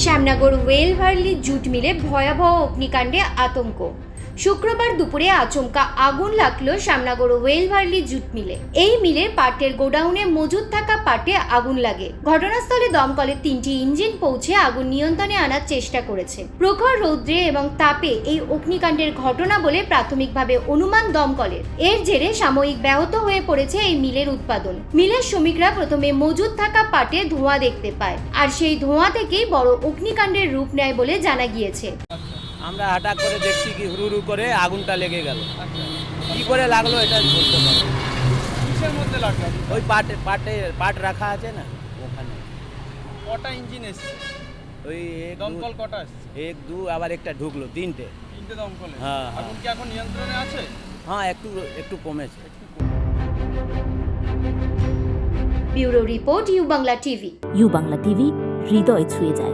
Shyamnagar ওয়েলভার্লি jute মিলে ভয়াবহ অগ্নিকাণ্ডে আতঙ্ক। শুক্রবার দুপুরে আচমকা আগুন লাগল শ্যামনগর ওয়েলভার্লি জুট মিলে। এই মিলের পাটের গোডাউনে মজুদ থাকা পাটে আগুন লাগে। ঘটনাস্থলে দমকলের তিনটি ইঞ্জিন পৌঁছে আগুন নিয়ন্ত্রণে আনার চেষ্টা করেছে। প্রখর রৌদ্রে এবং তাপে এই অগ্নিকাণ্ডের ঘটনা বলে প্রাথমিকভাবে অনুমান দমকলের এর জেরে সাময়িক ব্যাহত হয়ে পড়েছে এই মিলের উৎপাদন। মিলের শ্রমিকরা প্রথমে মজুদ থাকা পাটে ধোঁয়া দেখতে পায়। আর সেই ধোঁয়া থেকেই বড় অগ্নিকাণ্ডের রূপ নেয় বলে জানা গিয়েছে। আমরা হঠাৎ করে দেখছি কি হুড়ু হুড়ু করে আগুনটা লেগে গেল। আচ্ছা কি করে লাগল এটা বলতে পারব কিসের মধ্যে লাগল? ওই পাটে পাটে পাট রাখা আছে না ওখানে। কটা ইঞ্জিন এসছে? ওই এক দমকল কটা এক দু আবার একটা ঢুকলো তিনটে। তিনটে দমকলে? হ্যাঁ, আগুন কি এখন নিয়ন্ত্রণে আছে? হ্যাঁ একটু একটু কমেছে। Bureau report U Bangla TV. U Bangla TV হৃদয় ছুঁয়ে যায়।